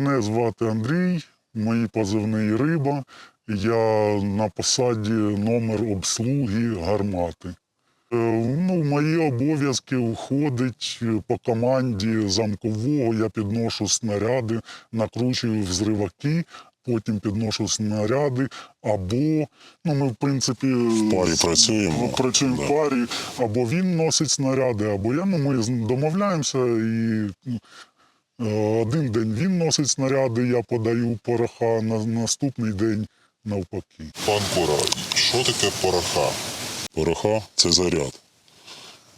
Мене звати Андрій, мої позивний риба. Я на посаді номер обслуги гармати. Е, Ну, в мої обов'язки входить по команді замкового. Я підношу снаряди, накручую взриваки, потім підношу снаряди. Або ну ми в принципі в парі працюємо. працюємо в парі, або він носить снаряди, або я. Ну ми домовляємося і. Е, Один день він носить снаряди, я подаю пороха, на наступний день навпаки. Пан Кора, що таке пороха? Пороха це заряд.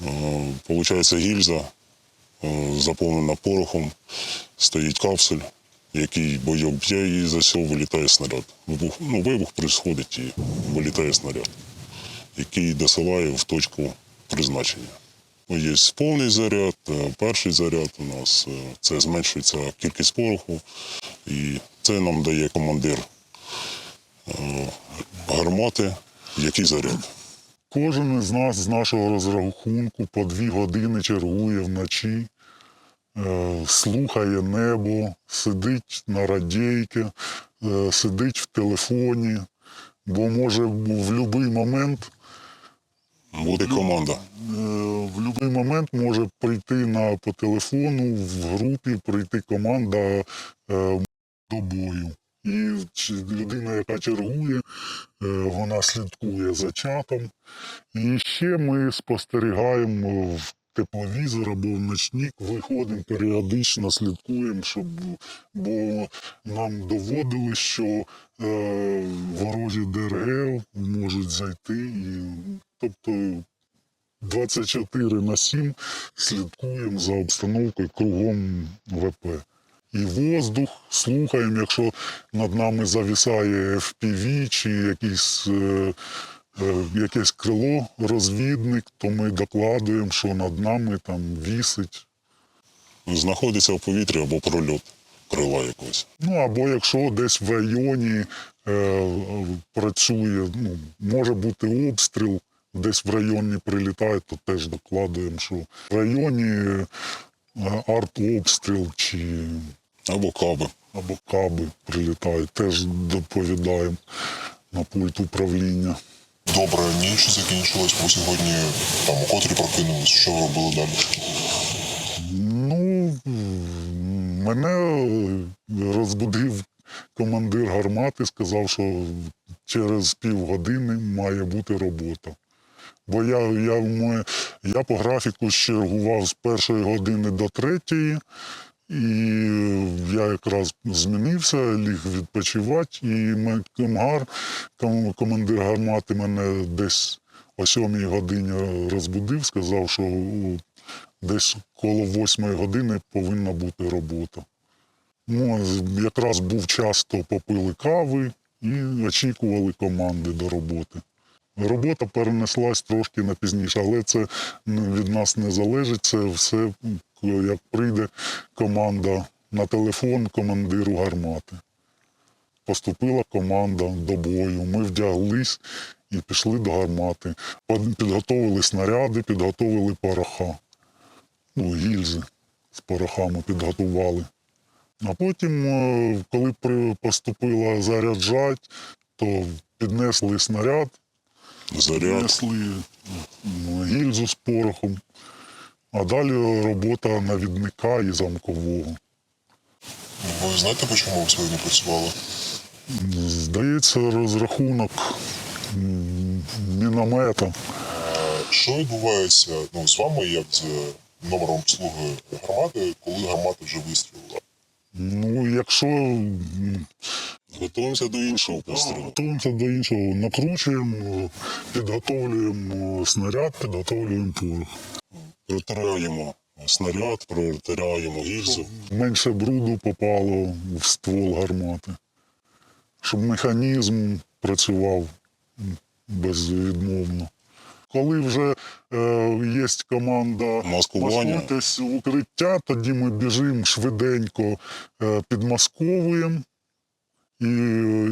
Е, Получається гільза, е, заповнена порохом, стоїть капсуль, який бойок б'є, і за цього вилітає снаряд. Вибух, ну, вибух происходить і вилітає снаряд, який досилає в точку призначення. Є повний заряд, е, перший заряд у нас е, це зменшується кількість пороху, і це нам дає командир е, гармати, який заряд. Кожен із нас з нашого розрахунку по дві години чергує вночі, слухає небо, сидить на радійки, е, сидить в телефоні, бо може в будь-який момент Буде команда. Е, в будь-який момент може прийти на по телефону в групі, прийти команда е, до бою. І людина, яка чергує, е, вона слідкує за чатом. І ще ми спостерігаємо в тепловізор або в ночник, виходимо періодично, слідкуємо, щоб бо нам доводили, що е, ворожі ДРГ можуть зайти і тобто 24 на 7 слідкуємо за обстановкою кругом ВП. І воздух слухаємо, якщо над нами завісає FPV чи якийсь, е, якесь крило, розвідник, то ми докладуємо, що над нами там вісить. Знаходиться в повітрі або прольот крила якогось. Ну або якщо десь в районі е, е, працює, ну, може бути обстріл, десь в районі прилітає, то теж докладуємо, що в районі е, артобстріл чи Або каби. або каби прилітають, теж доповідаємо на пульт управління. Добра ніч закінчилась, бо сьогодні там котрі прокинулись, що ви робили далі? Ну, мене розбудив командир гармати, сказав, що через півгодини має бути робота. Бо я, я, я по графіку чергував з першої години до третьої, і я якраз змінився, ліг відпочивати, і комгар, командир гармати мене десь о сьомій годині розбудив, сказав, що десь коло восьмої години повинна бути робота. Ну, якраз був час, то попили кави і очікували команди до роботи. Робота перенеслась трошки на пізніше, але це від нас не залежить. Це все, як прийде команда на телефон командиру гармати. Поступила команда до бою. Ми вдяглись і пішли до гармати. Підготовили снаряди, підготовили пороха ну, гільзи з порохами підготували. А потім, е, коли поступила заряджать, то піднесли снаряд, Заряд. піднесли гільзу з порохом, а далі робота навідника і замкового. Ви знаєте, по чому ви сьогодні працювали? Здається, розрахунок міномета. Що відбувається ну, з вами, як з номером обслуги гармати, коли гармата вже вистрілила? Ну, якщо Готуємося до іншого пострілу. Готуємося до іншого. Накручуємо, підготовлюємо снаряд, підготовлюємо порох. Протираємо снаряд, протираємо гільзу. Менше бруду попало в ствол гармати, щоб механізм працював безвідмовно. Коли вже е, є команда Маскування. маскуйтесь в укриття, тоді ми біжимо швиденько, е, підмасковуємо і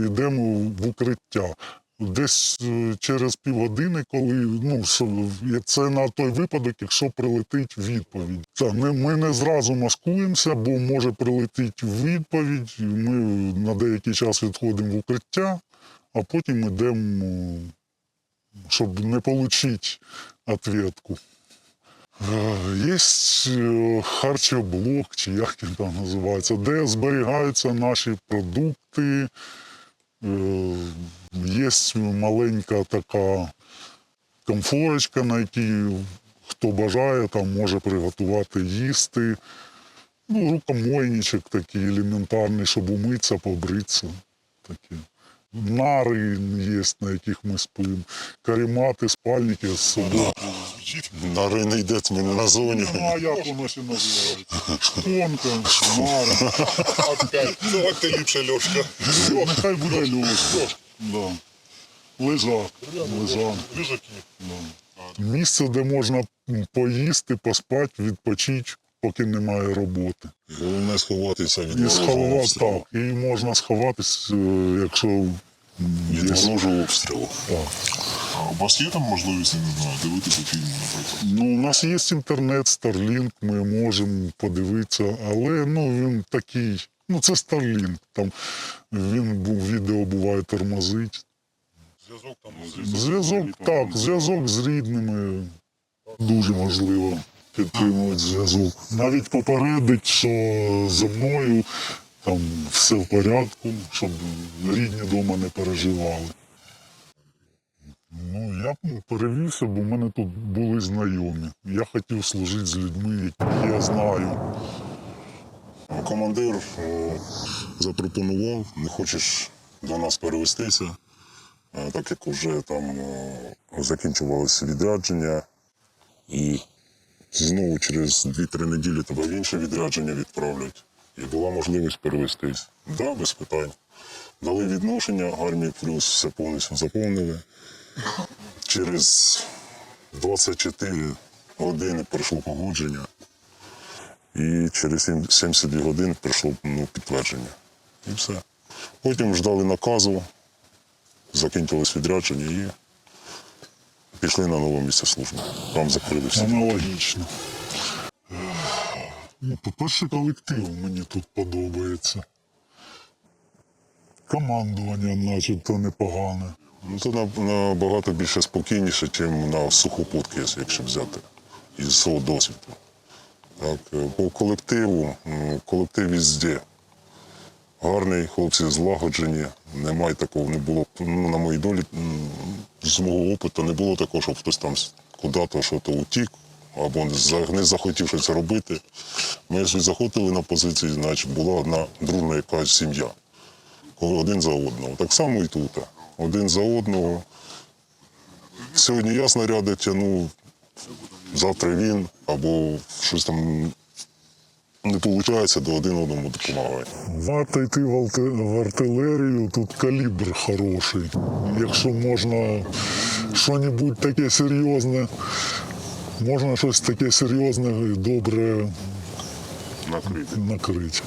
йдемо в укриття. Десь е, через півгодини, коли ну це на той випадок, якщо прилетить відповідь. Та ми, ми не зразу маскуємося, бо може прилетіти відповідь. Ми на деякий час відходимо в укриття, а потім йдемо, щоб не отримати відповідку. Є е, харчоблок, чи як він там називається, де зберігаються наші продукти. Є маленька така комфорочка, на якій хто бажає, там може приготувати їсти. Ну, рукомойничок такий елементарний, щоб умитися, побритися. Такі. Нари є, на яких ми спимо. Каремати, спальники з собою. На ринок йде ми не на зоні. Ну, а як воно ще називається? Шпонка, нари. Опять. Давайте ліпше Льошка. Нехай буде льошка. Да. Лежак. Лежак. Лежаки. Місце, де можна поїсти, поспати, відпочити, поки немає роботи. Головне сховатися від І сховати так. І можна сховатись, е, якщо Від ворожого обстрілу. так. А у вас є там можливість, я не знаю, дивитися фільми, наприклад? Ну, у нас є інтернет, Starlink, ми можемо подивитися, але ну, він такий, ну це Starlink. Там він був, відео буває тормозить. Зв'язок там Зв'язок, так, зв'язок з рідними дуже важливо підтримувати зв'язок. Навіть попередить, що зі мною там все в порядку, щоб рідні вдома не переживали. Ну, я перевівся, бо в мене тут були знайомі. Я хотів служити з людьми, яких я знаю. Командир е, запропонував, не хочеш до нас перевестися, так як вже там е, закінчувалося відрядження, і знову через 2-3 неділі тебе в інше відрядження відправлять. І була можливість перевестись. Так, да, без питань. Дали відношення, армії плюс все повністю заповнили. Через 24 години пройшло погодження. І через 72 години прийшло ну, підтвердження. І все. Потім ждали наказу, закінчилось відрядження і пішли на нове місце служби. Там закрили всі. Аналогічно. Ну, по-перше, колектив мені тут подобається. Командування начебто непогане. Ну, це набагато більше спокійніше, ніж на сухопутки, якщо взяти, із свого досвіду. Так, е, по колективу, колектив везде. Гарний, хлопці злагоджені, немає такого, не було. Ну, на моїй долі, з мого опиту, не було такого, щоб хтось там куди-то щось утік або не захотів щось робити. Ми ж заходили на позиції, значить була одна дружна якась сім'я один за одного. Так само і тут. Один за одного. Сьогодні я снаряди тягну, завтра він, або щось там не виходить, до один одному допомагає. Варто йти в артилерію, тут калібр хороший. Якщо можна щось таке серйозне, можна щось таке серйозне і добре Накрити. накрити.